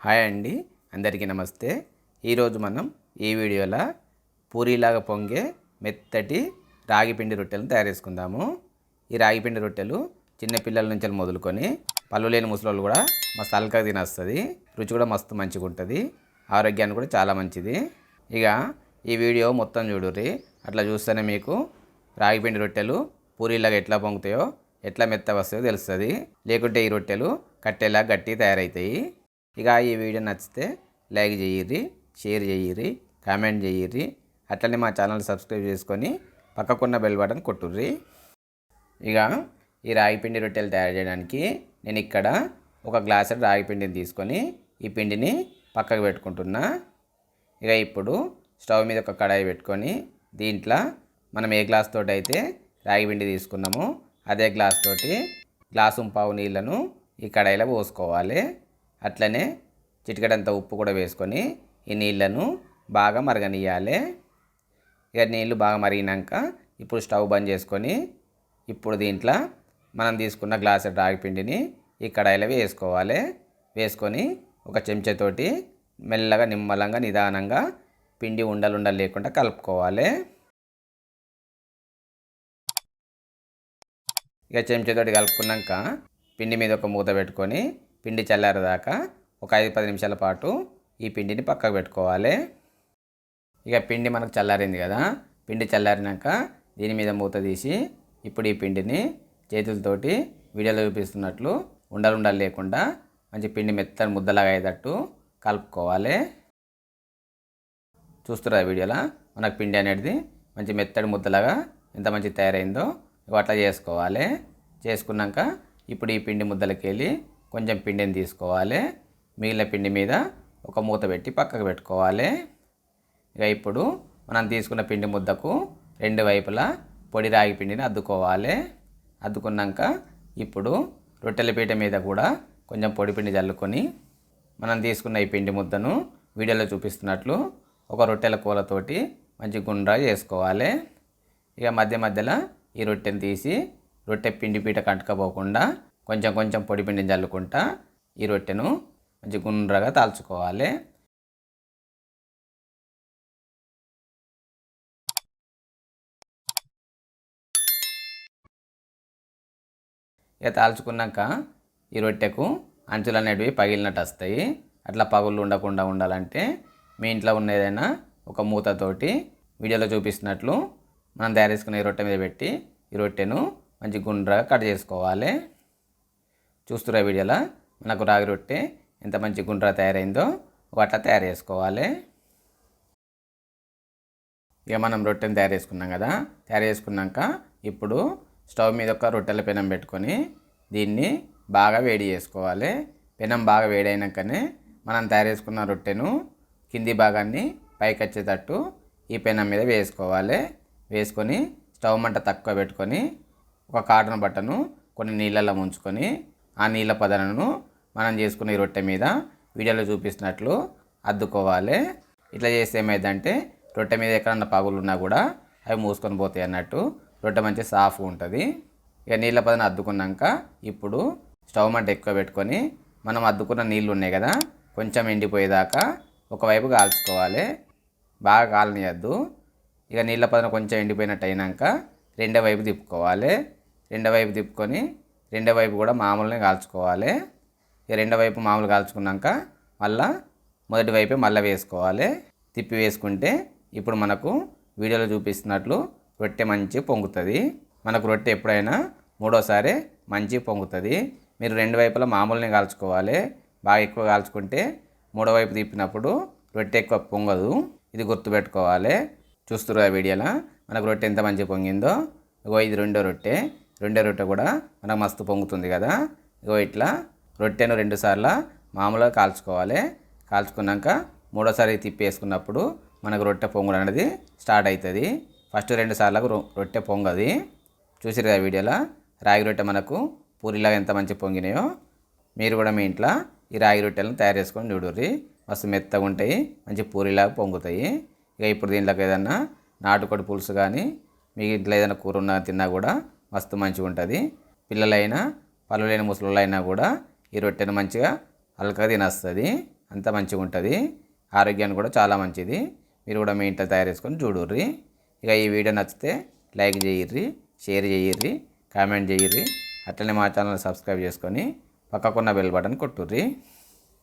Hi అండి అందరికీ నమస్తే. ఈరోజు మనం ఈ వీడియోలో పూరీలాగా పొంగే మెత్తటి రాగి పిండి రొట్టెలను తయారు చేసుకుందాము. ఈ రాగి పిండి రొట్టెలు చిన్నపిల్లల నుంచి మొదలుకొని పళ్ళు లేని ముసలోళ్ళు కూడా మస్తు అల్కగా తినేస్తుంది. రుచి కూడా మస్తు మంచిగా ఉంటుంది. ఆరోగ్యానికి కూడా చాలా మంచిది. ఇక ఈ వీడియో మొత్తం చూడుర్రి. అట్లా చూస్తేనే మీకు రాగి పిండి రొట్టెలు పూరీలాగా ఎట్లా పొంగుతాయో ఎట్లా మెత్త వస్తాయో తెలుస్తుంది. లేకుంటే ఈ రొట్టెలు కట్టేలా గట్టి తయారవుతాయి ఇక ఈ వీడియో నచ్చితే లైక్ చేయిర్రి షేర్ చేయిర్రి కామెంట్ చేయిర్రి అట్లనే మా ఛానల్ సబ్స్క్రైబ్ చేసుకొని పక్కకున్న బెల్ బటన్ కొట్టుర్రి. ఇక ఈ రాగి పిండి రొట్టెలు తయారు చేయడానికి నేను ఇక్కడ ఒక గ్లాసు రాగి పిండిని తీసుకొని ఈ పిండిని పక్కకు పెట్టుకుంటున్నా. ఇక ఇప్పుడు స్టవ్ మీద ఒక కడాయి పెట్టుకొని దీంట్లో మనం ఏ గ్లాస్ తోటి అయితే రాగి పిండి తీసుకున్నామో అదే గ్లాస్ తోటి గ్లాసు పావు నీళ్ళను ఈ కడాయిలో పోసుకోవాలి. అట్లనే చిటికడంత ఉప్పు కూడా వేసుకొని ఈ నీళ్ళను బాగా మరగనియాలి ఇక నీళ్ళు బాగా మరిగినాక ఇప్పుడు స్టవ్ బంద్ చేసుకొని ఇప్పుడు దీంట్లో మనం తీసుకున్న గ్లాస్ రాగి పిండిని ఈ కడాయిలో వేసుకోవాలి. వేసుకొని ఒక చెంచాతోటి మెల్లగా నిమ్మలంగా నిదానంగా పిండి ఉండలు ఉండలు లేకుండా కలుపుకోవాలి. ఇక చెంచాతోటి కలుపుకున్నాక పిండి మీద ఒక మూత పెట్టుకొని పిండి చల్లారేదాకా ఒక ఐదు పది నిమిషాల పాటు ఈ పిండిని పక్కకు పెట్టుకోవాలి. ఇక పిండి మనకు చల్లారింది కదా పిండి చల్లారినాక దీని మీద మూత తీసి ఇప్పుడు ఈ పిండిని చేతులతోటి వీడియోలో చూపిస్తున్నట్లు ఉండలు ఉండలు లేకుండా మంచి పిండి మెత్తని ముద్దలాగా అయ్యేటట్టు కలుపుకోవాలి. చూస్తురా వీడియోలో మనకు పిండి అనేది మంచి మెత్తడి ముద్దలాగా ఎంత మంచి తయారైందో ఇక అట్లా చేసుకోవాలి. చేసుకున్నాక ఇప్పుడు ఈ పిండి ముద్దలకి వెళ్ళి కొంచెం పిండిని తీసుకోవాలి. మిగిలిన పిండి మీద ఒక మూత పెట్టి పక్కకు పెట్టుకోవాలి. ఇక ఇప్పుడు మనం తీసుకున్న పిండి ముద్దకు రెండు వైపులా పొడి రాగి పిండిని అద్దుకోవాలి. అద్దుకున్నాక ఇప్పుడు రొట్టెల పీట మీద కూడా కొంచెం పొడి పిండి చల్లుకొని మనం తీసుకున్న ఈ పిండి ముద్దను వీడియోలో చూపిస్తున్నట్లు ఒక రొట్టెల కూలతోటి మంచి గుండ్రా చేసుకోవాలి. ఇక మధ్య మధ్యలో ఈ రొట్టెని తీసి రొట్టె పిండి పీట కంటకపోకుండా కొంచెం కొంచెం పొడి పిండిని చల్లుకుంటా ఈ రొట్టెను మంచి గుండ్రగా తాల్చుకోవాలి. ఇక తాల్చుకున్నాక ఈ రొట్టెకు అంచులు అనేటివి పగిలినట్టు వస్తాయి. అట్లా పగుళ్ళు ఉండకుండా ఉండాలంటే మీ ఇంట్లో ఉన్న ఏదైనా ఒక మూతతోటి వీడియోలో చూపిస్తున్నట్లు మనం తయారు చేసుకున్న ఈ రొట్టె మీద పెట్టి ఈ రొట్టెను మంచి గుండ్రగా కట్ చేసుకోవాలి. చూస్తురా వీడియోలో? మనకు రాగి రొట్టె ఎంత మంచి గుండ్ర తయారైందో అట్లా తయారు చేసుకోవాలి. ఇక మనం రొట్టెని తయారు చేసుకున్నాం కదా తయారు చేసుకున్నాక ఇప్పుడు స్టవ్ మీద ఒక రొట్టెల పెనం పెట్టుకొని దీన్ని బాగా వేడి చేసుకోవాలి. పెనం బాగా వేడైనాకనే మనం తయారు చేసుకున్న రొట్టెను కింది భాగాన్ని పైకి వచ్చేటట్టు ఈ పెనం మీద వేసుకోవాలి. వేసుకొని స్టవ్ మంట తక్కువ పెట్టుకొని ఒక కాటన్ బట్టను కొన్ని నీళ్ళల్లో ముంచుకొని ఆ నీళ్ళ పదనను మనం చేసుకున్న ఈ రొట్టె మీద వీడియోలో చూపిస్తున్నట్లు అద్దుకోవాలి. ఇట్లా చేస్తే ఏమైందంటే రొట్టె మీద ఎక్కడన్నా పగులు ఉన్నా కూడా అవి మూసుకొని పోతాయి అన్నట్టు. రొట్టె మంచి సాఫ్గా ఉంటుంది. ఇక నీళ్ళ పదన అద్దుకున్నాక ఇప్పుడు స్టవ్ మంట ఎక్కువ పెట్టుకొని మనం అద్దుకున్న నీళ్ళు ఉన్నాయి కదా కొంచెం ఎండిపోయేదాకా ఒకవైపు కాల్చుకోవాలి. బాగా కాలనియద్దు. ఇక నీళ్ళ పదన కొంచెం ఎండిపోయినట్టు అయినాక రెండో వైపు తిప్పుకోవాలి. రెండో వైపు తిప్పుకొని రెండో వైపు కూడా మామూలునే కాల్చుకోవాలి. ఇక రెండో వైపు మామూలు కాల్చుకున్నాక మళ్ళా మొదటి వైపే మళ్ళీ వేసుకోవాలి. తిప్పి వేసుకుంటే ఇప్పుడు మనకు వీడియోలో చూపిస్తున్నట్లు రొట్టె మంచి పొంగుతుంది. మనకు రొట్టె ఎప్పుడైనా మూడోసారి మంచి పొంగుతుంది. మీరు రెండు వైపులా మామూలునే కాల్చుకోవాలి. బాగా ఎక్కువ కాల్చుకుంటే మూడో వైపు తిప్పినప్పుడు రొట్టె ఎక్కువ పొంగదు. ఇది గుర్తుపెట్టుకోవాలి. చూస్తురు ఆ వీడియోలో? మనకు రొట్టె ఎంత మంచి పొంగిందో? ఇగో ఇది రెండో రొట్టె. రెండో రొట్టె కూడా మనకు మస్తు పొంగుతుంది కదా. ఇగో ఇట్లా రొట్టెను రెండు సార్లు మామూలుగా కాల్చుకోవాలి. కాల్చుకున్నాక మూడోసారి తిప్పేసుకున్నప్పుడు మనకు రొట్టె పొంగుడు అనేది స్టార్ట్ అవుతుంది. ఫస్ట్ రెండు సార్లకు రొట్టె పొంగది. చూసిరు కదా వీడియోలో? రాగి రొట్టె మనకు పూరిలాగా ఎంత మంచి పొంగినాయో మీరు కూడా మీ ఇంట్లో ఈ రాగి రొట్టెలను తయారు చేసుకొని చూడుర్రి. మస్తు మెత్తగా ఉంటాయి మంచి పూరిలాగా పొంగుతాయి. ఇక ఇప్పుడు దీంట్లోకి ఏదన్నా నాటుకోడి పులుసు కానీ మీ ఇంట్లో ఏదైనా కూర ఉన్నా తిన్నా కూడా మస్తు మంచిగా ఉంటుంది పిల్లలైనా పళ్ళు లేని కూడా ఈ రొట్టెను మంచిగా హల్కగా తినేస్తుంది. అంత మంచిగా ఉంటుంది ఆరోగ్యానికి కూడా చాలా మంచిది. మీరు కూడా మీ ఇంట్లో తయారు చేసుకొని చూడుర్రి. ఇక ఈ వీడియో నచ్చితే లైక్ చేయర్రి షేర్ చేయర్రి కామెంట్ చేయర్రి. అట్లనే మా ఛానల్ సబ్స్క్రైబ్ చేసుకొని పక్కకున్న బెల్ బటన్ కొట్టుర్రి.